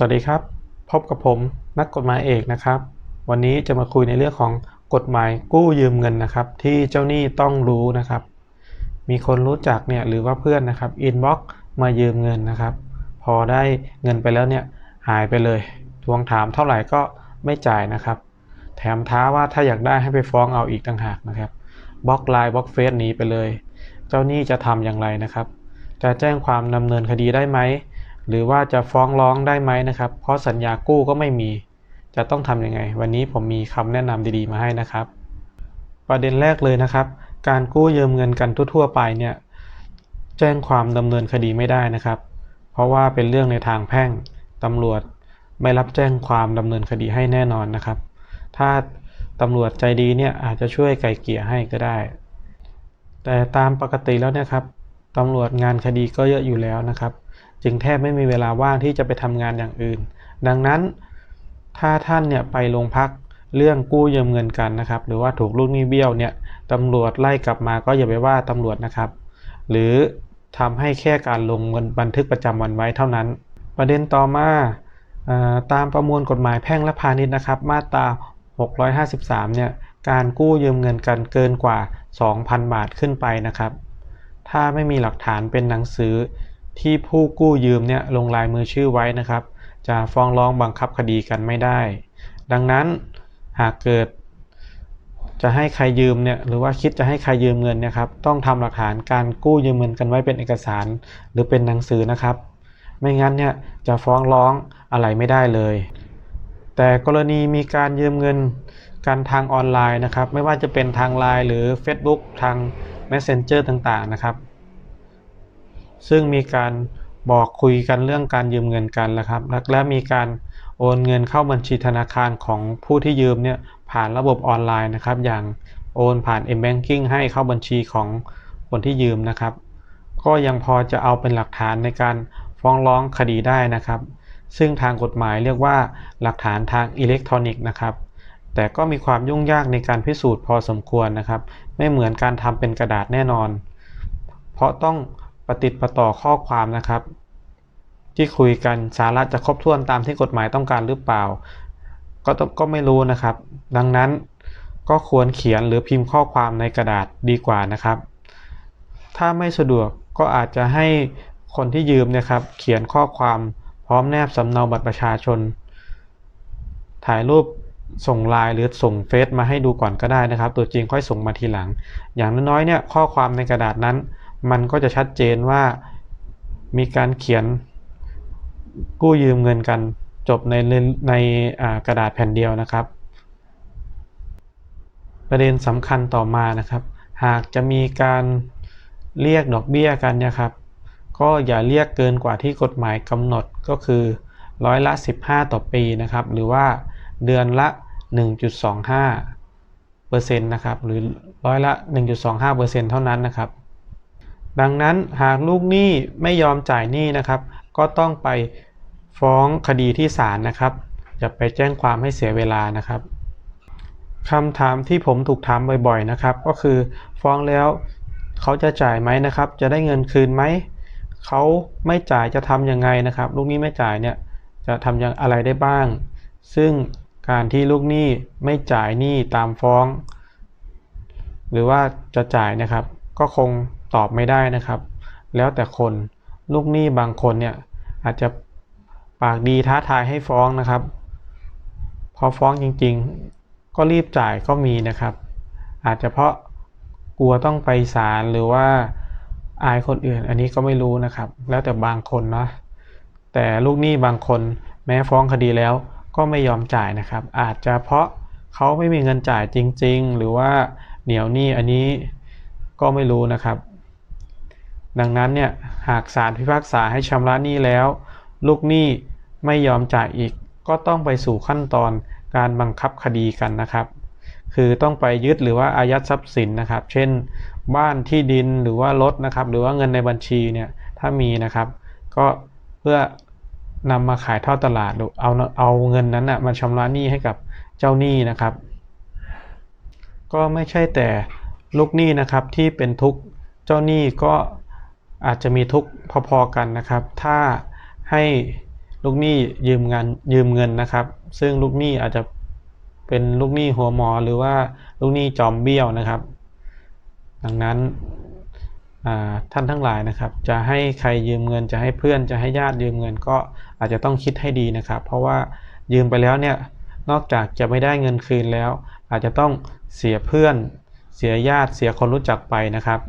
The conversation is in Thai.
สวัสดีครับ พบกับผมนักกฎหมายเอกนะครับ วันนี้จะมาคุยในเรื่องของกฎหมายกู้ยืมเงินนะครับ ที่เจ้าหนี้ต้องรู้นะครับ มีคนรู้จักเนี่ยหรือว่าเพื่อนนะครับอินบ็อกมายืมเงินนะครับ พอได้เงินไปแล้วเนี่ยหายไปเลย ทวงถามเท่าไหร่ก็ไม่จ่ายนะครับ แถมท้าว่าถ้าอยากได้ให้ไปฟ้องเอาอีกต่างหากนะครับบล็อกไลน์บล็อกเฟซหนีไปเลย เจ้าหนี้จะทำอย่างไรนะครับ จะแจ้งความดำเนินคดีได้ไหม หรือว่าจะฟ้องร้องได้ไหมนะครับ เพราะสัญญากู้ก็ไม่มี จะต้องทำยังไง วันนี้ผมมีคำแนะนำดีๆ มาให้นะครับ ประเด็นแรกเลยนะครับ การกู้ยืมเงินกันทั่วๆไปเนี่ยแจ้งความดำเนินคดีไม่ได้นะครับ เพราะว่าเป็นเรื่องในทางแพ่งตำรวจไม่รับแจ้งความดำเนินคดีให้แน่นอนนะครับ ถ้าตำรวจใจดีเนี่ยอาจจะช่วยไกลเกลี่ยให้ก็ได้ แต่ตามปกติแล้วเนี่ยครับตำรวจงานคดีก็เยอะอยู่แล้วนะครับ จึงแทบไม่มีเวลาว่างที่จะไปทำงานอย่างอื่น ดังนั้นถ้าท่านเนี่ยไปโรงพักเรื่องกู้ยืมเงินกันนะครับ หรือว่าถูกลูกหนี้เบี้ยวเนี่ยตำรวจไล่กลับมาก็อย่าไปว่าตำรวจนะครับ หรือทำให้แค่การลงบันทึกประจำวันไว้เท่านั้น ประเด็นต่อมาตามประมวลกฎหมายแพ่งและพาณิชย์นะครับ มาตรา 653 เนี่ยการกู้ยืมเงินกันเกินกว่า 2,000 บาทขึ้นไปนะครับ ถ้าไม่มีหลักฐานเป็นหนังสือ ที่ผู้กู้ยืมเนี่ยลงลายมือชื่อไว้นะครับ จะฟ้องร้องบังคับคดีกันไม่ได้ ดังนั้นหากเกิด จะให้ใครยืมเนี่ยหรือว่าคิดจะให้ใครยืมเงินเนี่ยครับต้องทำหลักฐานการกู้ยืมเงินกันไว้เป็นเอกสาร หรือเป็นหนังสือนะครับ ไม่งั้นเนี่ยจะฟ้องร้องอะไรไม่ได้เลย แต่กรณีมีการยืมเงินกันทางออนไลน์นะครับ ไม่ว่าจะเป็นทางไลน์หรือ Facebook ทาง Messenger ต่างๆนะครับ ซึ่งมีการบอกคุยกันเรื่องการยืมเงินกันแล้วครับ และมีการโอนเงินเข้าบัญชีธนาคารของผู้ที่ยืมเนี่ยผ่านระบบออนไลน์นะครับ อย่างโอนผ่าน m-banking ให้เข้าบัญชีของคนที่ยืมนะครับ ก็ยังพอจะเอาเป็นหลักฐานในการฟ้องร้องคดีได้นะครับ ซึ่งทางกฎหมายเรียกว่าหลักฐานทางอิเล็กทรอนิกส์นะครับ แต่ก็มีความยุ่งยากในการพิสูจน์พอสมควรนะครับ ไม่เหมือนการทำเป็นกระดาษแน่นอน เพราะต้อง ปฏิติดประต่อข้อความนะครับ ที่คุยกันสาระจะครบถ้วนตามที่กฎหมายต้องการหรือเปล่า ก็ก็ไม่รู้นะครับ ดังนั้นก็ควรเขียนหรือพิมพ์ข้อความในกระดาษดีกว่านะครับ ถ้าไม่สะดวกก็อาจจะให้คนที่ยืมนะครับ เขียนข้อความพร้อมแนบสำเนาบัตรประชาชน ถ่ายรูปส่งไลน์หรือส่งเฟซมาให้ดูก่อนก็ได้นะครับ ตัวจริงค่อยส่งมาทีหลัง อย่างน้อยๆเนี่ยข้อความในกระดาษนั้น มันก็จะชัดเจนว่ามีการเขียนกู้ยืมเงินกันจบในในกระดาษแผ่นเดียวนะครับ ประเด็นสำคัญต่อมานะครับ หากจะมีการเรียกดอกเบี้ยกันนะครับ ก็อย่าเรียกเกินกว่าที่กฎหมายกำหนดก็คือร้อยละ 15 ต่อปีนะครับ หรือว่าเดือนละ 1.25เปอร์เซ็นต์นะครับ หรือร้อยละ 1.25เปอร์เซ็นต์เท่านั้นนะครับ ดังนั้นหากลูกหนี้ไม่ยอมจ่ายหนี้นะครับ ก็ต้องไปฟ้องคดีที่ศาลนะครับ อย่าไปแจ้งความให้เสียเวลานะครับคำถามที่ผมถูกถามบ่อยๆนะครับ ก็คือฟ้องแล้วเขาจะจ่ายไหมนะครับ จะได้เงินคืนไหมเขาไม่จ่ายจะทำยังไงนะครับ ลูกหนี้ไม่จ่ายเนี่ยจะทำอย่างอะไรได้บ้าง ซึ่งการที่ลูกหนี้ไม่จ่ายหนี้ตามฟ้อง หรือว่าจะจ่ายนะครับ ก็คง ตอบไม่ได้นะครับ แล้วแต่คนลูกหนี้บางคนเนี่ยอาจจะปากดีท้าทายให้ฟ้องนะครับ พอฟ้องจริงๆ ก็รีบจ่ายก็มีนะครับ อาจจะเพราะกลัวต้องไปศาลหรือว่าอายคนอื่น อันนี้ก็ไม่รู้นะครับ แล้วแต่บางคนนะแต่ลูกหนี้บางคนแม้ฟ้องคดีแล้วก็ไม่ยอมจ่ายนะครับ อาจจะเพราะเขาไม่มีเงินจ่ายจริง ๆ หรือว่าเหนียวหนี้อันนี้ก็ไม่รู้นะครับ ดังนั้นเนี่ยหากศาลพิพากษาให้ชำระหนี้แล้ว ลูกหนี้ไม่ยอมจ่ายอีก ก็ต้องไปสู่ขั้นตอนการบังคับคดีกันนะครับ คือต้องไปยึดหรือว่าอายัดทรัพย์สินนะครับ เช่น บ้านที่ดินหรือว่ารถนะครับ หรือว่าเงินในบัญชีเนี่ยถ้ามีนะครับ ก็เพื่อนำมาขายทอดตลาดหรือเอาเอาเงินนั้นนะมาชำระหนี้ให้กับเจ้าหนี้นะครับ ก็ไม่ใช่แต่ลูกหนี้นะครับที่เป็นทุกเจ้าหนี้ก็ อาจจะมีทุกข์พอๆกันนะครับ ถ้าให้ลูกหนี้ยืมเงินยืมเงินนะครับ ซึ่งลูกหนี้อาจจะเป็นลูกหนี้หัวหมอหรือว่าลูกหนี้จอมเบี้ยวนะครับ ดังนั้นท่านทั้งหลายนะครับ จะให้ใครยืมเงิน จะให้เพื่อนจะให้ญาติยืมเงินก็อาจจะต้องคิดให้ดีนะครับ เพราะว่ายืมไปแล้วเนี่ยนอกจากจะไม่ได้เงินคืนแล้ว อาจจะต้องเสียเพื่อน เสียญาติเสียคนรู้จักไปนะครับ